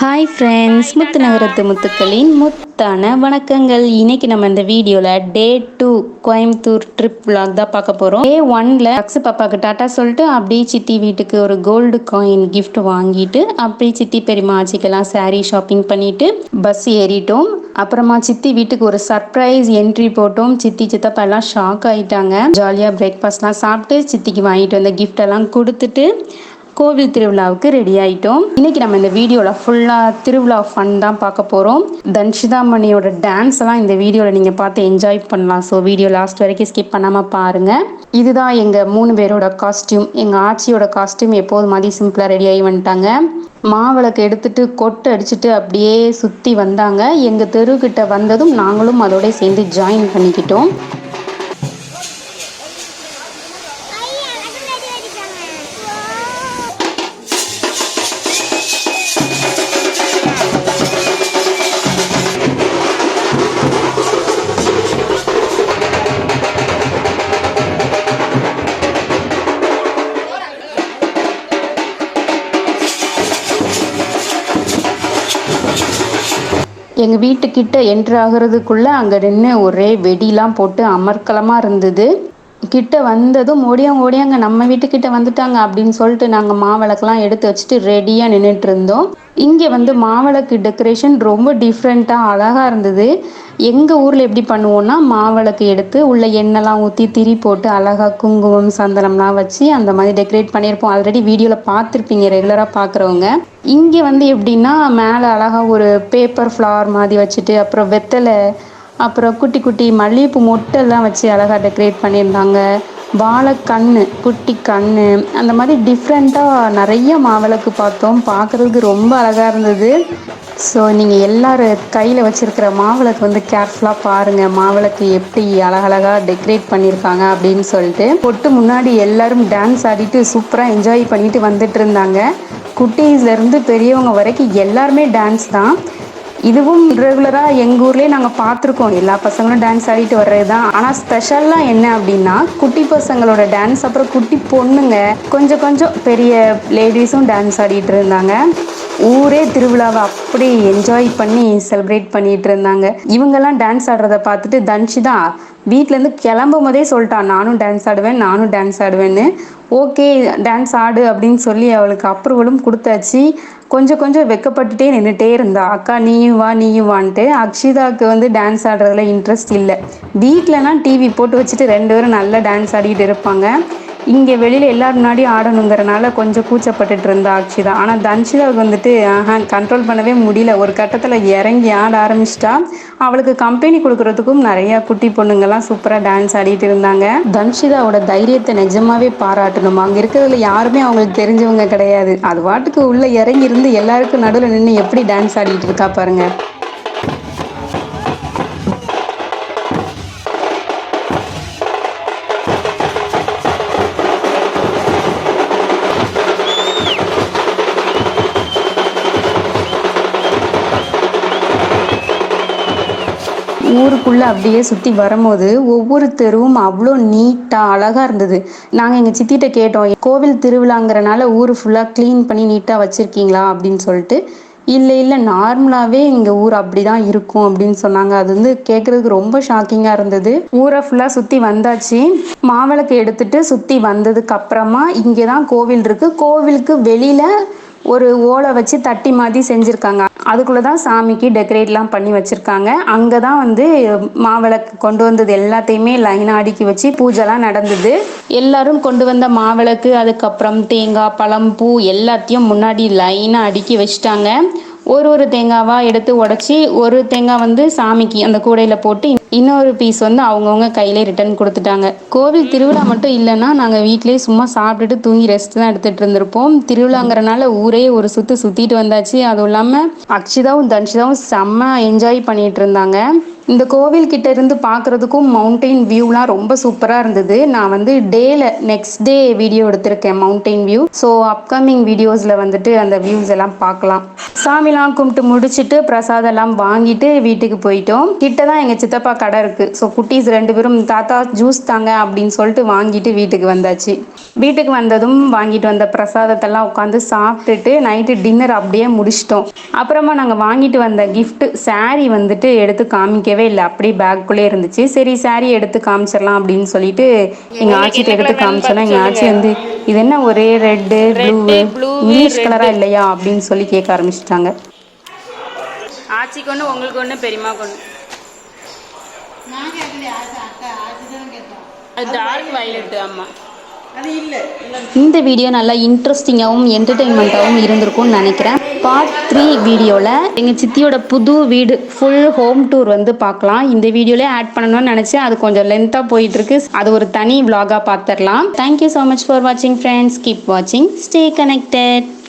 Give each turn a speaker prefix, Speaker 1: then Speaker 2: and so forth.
Speaker 1: Hi friends முத்து நகரத்து முத்துக்களின் முத்தான வணக்கங்கள். இன்னைக்கு நம்ம இந்த வீடியோவில் day two Coimbatore trip vlog தான் பார்க்க போகிறோம் டே ஒனில் அக்ஸு பாப்பாவுக்கு டாட்டா சொல்லிட்டு அப்படியே சித்தி வீட்டுக்கு ஒரு கோல்டு காயின் கிஃப்ட் வாங்கிட்டு அப்படியே சித்தி பெரியமா ஆச்சிக்கெல்லாம் சாரீ ஷாப்பிங் பண்ணிட்டு பஸ் ஏறிட்டோம். அப்புறமா சித்தி வீட்டுக்கு ஒரு சர்ப்ரைஸ் என்ட்ரி போட்டோம். சித்தி சித்தப்பா எல்லாம் ஷாக் ஆகிட்டாங்க ஜாலியாக பிரேக்ஃபாஸ்ட்லாம் சாப்பிட்டு சித்திக்கு வாங்கிட்டு வந்த கிஃப்டெல்லாம் கொடுத்துட்டு கோவில் திருவிழாவுக்கு ரெடி ஆயிட்டோம். இன்னைக்கு நம்ம இந்த வீடியோவில் ஃபுல்லாக திருவிழா ஃபன் தான் பார்க்க போகிறோம் தன்ஷிதாமணியோட டான்ஸ் எல்லாம் இந்த வீடியோவில் நீங்கள் பார்த்து என்ஜாய் பண்ணலாம். ஸோ வீடியோ லாஸ்ட் வரைக்கும் ஸ்கிப் பண்ணாமல் பாருங்கள் இதுதான் எங்கள் மூணு பேரோட காஸ்டியூம் எங்கள் ஆட்சியோட காஸ்டியூம் எப்போது மாதிரி சிம்பிளாக ரெடி ஆகி வந்துட்டாங்க. மாவிளக்கு எடுத்துட்டு கொட்டு அடிச்சுட்டு அப்படியே சுற்றி வந்தாங்க. எங்கள் தெருக்கிட்ட வந்ததும் நாங்களும் அதோட சேர்ந்து ஜாயின் பண்ணிக்கிட்டோம். எங்கள் வீட்டுக்கிட்ட என்ட்ரு ஆகிறதுக்குள்ளே அங்கே நின்று ஒரே வெடிலாம் போட்டு அமர்க்கலமாக இருந்தது. கிட்ட வந்ததும் ஓடியாங்க ஓடியாங்க நம்ம வீட்டுக்கிட்ட வந்துட்டாங்க அப்படின்னு சொல்லிட்டு நாங்கள் மாவிளக்கெல்லாம் எடுத்து வச்சுட்டு ரெடியாக நின்றுட்டு இருந்தோம் இங்கே வந்து மாவிளக்கு டெக்கரேஷன் ரொம்ப டிஃப்ரெண்ட்டாக அழகாக இருந்தது. எங்கள் ஊரில் எப்படி பண்ணுவோன்னா மாவிளக்கு எடுத்து உள்ள எண்ணெய்லாம் ஊற்றி திரி போட்டு அழகாக குங்குமம் சந்தனம்லாம் வச்சு அந்த மாதிரி டெக்கரேட் பண்ணியிருப்போம். ஆல்ரெடி வீடியோவில் பார்த்துருப்பீங்க ரெகுலராக பார்க்குறவங்க. இங்கே வந்து எப்படின்னா மேலே அழகாக ஒரு பேப்பர் ஃப்ளவர் மாதிரி வச்சுட்டு அப்புறம் வெத்தலை அப்புறம் குட்டி குட்டி மல்லிகைப்பூ மொட்டெல்லாம் வச்சு அழகாக டெக்கரேட் பண்ணியிருந்தாங்க. வாழைக்கண்ணு குட்டி கண்ணு அந்த மாதிரி டிஃப்ரெண்ட்டாக நிறைய மாவிளக்கு பார்த்தோம். பார்க்குறதுக்கு ரொம்ப அழகாக இருந்தது. ஸோ நீங்கள் எல்லாரும் கையில் வச்சுருக்கிற மாவிளக்கு வந்து கேர்ஃபுல்லாக பாருங்கள் மாவிளக்கு எப்படி அழகழகாக டெக்கரேட் பண்ணியிருக்காங்க அப்படின்னு சொல்லிட்டு. பொட்டு முன்னாடி எல்லோரும் டான்ஸ் ஆடிட்டு சூப்பராக என்ஜாய் பண்ணிட்டு வந்துட்டு இருந்தாங்க. குட்டீஸ்லேருந்து பெரியவங்க வரைக்கும் எல்லாருமே டான்ஸ் தான். இதுவும் ரெகுலராக எங்கள் ஊர்லேயே நாங்கள் பார்த்துருக்கோம். எல்லா பசங்களும் டான்ஸ் ஆடிட்டு வர்றது தான் ஆனால் ஸ்பெஷல்லாம் என்ன அப்படின்னா குட்டி பசங்களோட டான்ஸ் அப்புறம் குட்டி பொண்ணுங்க கொஞ்சம் கொஞ்சம் பெரிய லேடிஸும் டான்ஸ் ஆடிட்டு இருந்தாங்க. ஊரே திருவிழாவை அப்படி என்ஜாய் பண்ணி செலிப்ரேட் பண்ணிட்டு இருந்தாங்க. இவங்கெல்லாம் டான்ஸ் ஆடுறத பார்த்துட்டு தன்ஷி தான் வீட்டிலேருந்து கிளம்பும் போதே சொல்லிட்டான் நானும் டான்ஸ் ஆடுவேன் நானும் டான்ஸ் ஆடுவேன்னு. ஓகே டான்ஸ் ஆடு அப்படின்னு சொல்லி அவளுக்கு அப்ரூவலும் கொடுத்தாச்சு. கொஞ்சம் கொஞ்சம் வெக்கப்பட்டுட்டே நின்றுட்டே இருந்தா. அக்கா நீயும் வா நீயும் வான்ட்டு. அக்ஷிதாவுக்கு வந்து டான்ஸ் ஆடுறதுல இன்ட்ரெஸ்ட் இல்லை. வீட்டிலனா டிவி போட்டு வச்சுட்டு ரெண்டு பேரும் நல்லா டான்ஸ் ஆடிக்கிட்டு இருப்பாங்க. இங்கே வெளியில் எல்லார் முன்னாடியும் ஆடணுங்கிறனால கொஞ்சம் கூச்சப்பட்டுட்டு இருந்தா தான். ஆனால் தன்ஷிதாவுக்கு வந்துட்டு ஆஹா கண்ட்ரோல் பண்ணவே முடியல. ஒரு கட்டத்தில் இறங்கி ஆட ஆரம்பிச்சிட்டா. அவளுக்கு கம்பெனி கொடுக்கறதுக்கும் நிறைய குட்டி பொண்ணுங்கள்லாம் சூப்பராக டான்ஸ் ஆடிட்டு இருந்தாங்க. தன்ஷிதாவோட தைரியத்தை நிஜமாவே பாராட்டணும். அங்கே இருக்கிறதுல யாருமே அவங்களுக்கு தெரிஞ்சவங்க கிடையாது. அது பாட்டுக்கு உள்ளே இறங்கி இருந்து எல்லாருக்கும் நடுவில் நின்று எப்படி டான்ஸ் ஆடிட்டு இருக்கா பாருங்கள் ஊருக்குள்ளே அப்படியே சுற்றி வரும்போது ஒவ்வொரு தெருவும் அவ்வளோ நீட்டாக அழகாக இருந்தது. நாங்கள் எங்கள் சித்திட்ட கேட்டோம் கோவில் திருவிழாங்கிறனால ஊர் ஃபுல்லாக க்ளீன் பண்ணி நீட்டாக வச்சுருக்கீங்களா? அப்படின்னு சொல்லிட்டு இல்லை இல்லை நார்மலாகவே எங்கள் ஊர் அப்படி தான் இருக்கும் அப்படின்னு சொன்னாங்க. அது வந்து கேட்குறதுக்கு ரொம்ப ஷாக்கிங்காக இருந்தது. ஊரை ஃபுல்லாக சுற்றி வந்தாச்சு. மாவிளக்கு எடுத்துட்டு சுற்றி வந்ததுக்கு அப்புறமா இங்கே தான் கோவில் இருக்குது கோவிலுக்கு வெளியில் ஒரு ஓலை வச்சு தட்டி மாதிரி செஞ்சுருக்காங்க. அதுக்குள்ளே தான் சாமிக்கு டெக்கரேட்லாம் பண்ணி வச்சுருக்காங்க. அங்கே தான் வந்து மாவிளக்கு கொண்டு வந்தது எல்லாத்தையுமே லைனாக அடுக்கி வச்சு பூஜைலாம் நடந்தது. எல்லாரும் கொண்டு வந்த மாவிளக்கு அதுக்கப்புறம் தேங்காய் பழம் பூ எல்லாத்தையும் முன்னாடி லைனாக அடுக்கி வச்சுட்டாங்க. ஒரு ஒரு தேங்காவாக எடுத்து உடச்சி ஒரு தேங்காய் வந்து சாமிக்கு அந்த கூடையில் போட்டு இன்னொரு பீஸ் வந்து அவங்கவுங்க கையிலே ரிட்டர்ன் கொடுத்துட்டாங்க. கோவில் திருவிழா மட்டும் இல்லைன்னா நாங்கள் வீட்டிலேயே சும்மா சாப்பிட்டுட்டு தூங்கி ரெஸ்ட் தான் எடுத்துகிட்டு இருந்திருப்போம். திருவிழாங்கிறனால ஊரே ஒரு சுற்று சுற்றிட்டு வந்தாச்சு. அதுவும் இல்லாமல் அக்ஷிதாவும் தன்ஷிதாவும் செம்ம என்ஜாய் பண்ணிட்டு இருந்தாங்க. இந்த கோவில் கிட்ட இருந்து பார்க்குறதுக்கும் மவுண்டெயின் வியூலாம் ரொம்ப சூப்பராக இருந்தது. நான் வந்து டேல நெக்ஸ்ட் டே வீடியோ எடுத்திருக்கேன் மவுண்டெயின் வியூ ஸோ அப்கமிங் வீடியோஸில் வந்துட்டு அந்த வியூஸ் எல்லாம் பார்க்கலாம் சாமிலாம் கும்பிட்டு முடிச்சுட்டு பிரசாதம் எல்லாம் வாங்கிட்டு வீட்டுக்கு போயிட்டோம். கிட்ட தான் எங்கள் சித்தப்பா கடை இருக்குது ஸோ குட்டீஸ் ரெண்டு பேரும் தாத்தா ஜூஸ் தாங்க அப்படின்னு சொல்லிட்டு வாங்கிட்டு வீட்டுக்கு வந்தாச்சு. வீட்டுக்கு வந்ததும் வாங்கிட்டு வந்த பிரசாதத்தெல்லாம் உட்காந்து சாப்பிட்டுட்டு நைட்டு டின்னர் அப்படியே முடிச்சிட்டோம். அப்புறமா நாங்கள் வாங்கிட்டு வந்த கிஃப்ட் saree வந்துட்டு எடுத்து காமிக்கவே இல்லை அப்படியே பேக்குள்ளே இருந்துச்சு. சரி saree எடுத்து காமிச்சிடலாம் அப்படின்னு சொல்லிட்டு எங்கள் ஆச்சிட்டு எடுத்து காமிச்சோன்னா எங்கள் ஆச்சி வந்து இது என்ன ஒரே ரெட்டு ப்ளூ இங்கிலீஷ் கலராக இல்லையா அப்படின்னு சொல்லி கேட்க ஆரம்பிச்சிட்டாங்க.
Speaker 2: ஆச்சிக்கு ஒன்று உங்களுக்கு ஒன்று டார்க் வயலட் ஆமாம்
Speaker 3: இல்லை இல்லை.
Speaker 1: இந்த வீடியோ நல்லா இன்ட்ரெஸ்டிங்காகவும் என்டர்டெயின்மெண்ட்டாகவும் இருந்திருக்கும்னு நினைக்கிறேன். பார்ட் த்ரீ வீடியோவில் எங்கள் சித்தியோட புது வீடு ஃபுல் ஹோம் டூர் வந்து பார்க்கலாம். இந்த வீடியோலேயே ஆட் பண்ணணும்னு நினச்சேன். அது கொஞ்சம் லென்த்தாக போயிட்டுருக்கு. அது ஒரு தனி vlog-ஆ பார்த்துடலாம் தேங்க்யூ ஸோ மச் ஃபார் வாட்சிங் ஃப்ரெண்ட்ஸ் கீப் வாட்சிங் ஸ்டே கனெக்டட்